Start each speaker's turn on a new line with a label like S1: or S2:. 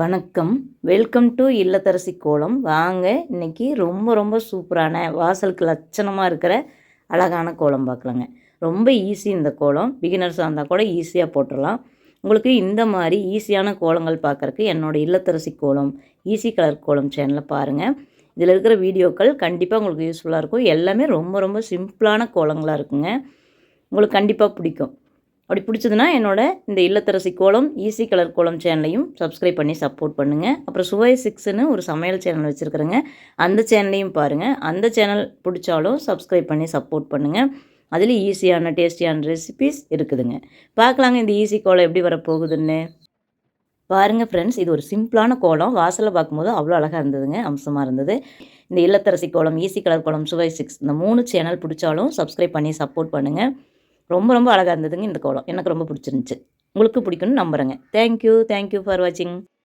S1: வணக்கம். Welcome to இல்லத்தரசி கோலம். வாங்க இன்னைக்கு ரொம்ப ரொம்ப சூப்பரான வாசலுக்கு லட்சணமாக இருக்கிற அழகான கோலம் பார்க்கலாங்க. ரொம்ப ஈஸி இந்த கோலம். பிகினர்ஸாக இருந்தால் கூட ஈஸியாக போட்டுடலாம் உங்களுக்கு இந்த மாதிரி ஈஸியான கோலங்கள் பார்க்குறக்கு என்னோட இல்லத்தரசி கோலம் ஈஸி கலர் கோலம் சேனலை பாருங்கள் இதில் இருக்கிற வீடியோக்கள் கண்டிப்பாக உங்களுக்கு யூஸ்ஃபுல்லாக இருக்கும். எல்லாமே ரொம்ப ரொம்ப சிம்பிளான கோலங்களாக இருக்குங்க. உங்களுக்கு கண்டிப்பாக பிடிக்கும். அப்படி பிடிச்சதுன்னா என்னோட இந்த இல்லத்தரசி கோலம் ஈஸி கலர் கோலம் சேனலையும் சப்ஸ்கிரைப் பண்ணி சப்போர்ட் பண்ணுங்கள் அப்புறம் சுவை சிக்ஸ்னு ஒரு சமையல் சேனல் வச்சுருக்குறேங்க. அந்த சேனலையும் பாருங்கள் அந்த சேனல் பிடிச்சாலும் சப்ஸ்கிரைப் பண்ணி சப்போர்ட் பண்ணுங்கள் அதில் ஈஸியான டேஸ்டியான ரெசிபிஸ் இருக்குதுங்க. பார்க்கலாங்க இந்த ஈஸி கோலம் எப்படி வரப்போகுதுன்னு. பாருங்கள் ஃப்ரெண்ட்ஸ் இது ஒரு சிம்பிளான கோலம். வாசலில் பார்க்கும்போது அவ்வளோ அழகாக இருந்ததுங்க. அம்சமாக இருந்தது. இந்த இல்லத்தரசி கோலம் ஈஸி கலர் கோலம் சுவை சிக்ஸ் இந்த மூணு சேனல் பிடிச்சாலும் சப்ஸ்கிரைப் பண்ணி சப்போர்ட் பண்ணுங்கள் ரொம்ப ரொம்ப அழகாக இருந்ததுங்க இந்த கோலம். எனக்கு ரொம்ப பிடிச்சிருந்துச்சு. உங்களுக்கு பிடிக்கும்னு நம்புகிறேங்க தேங்க்யூ தேங்க்யூ ஃபார் வாட்சிங்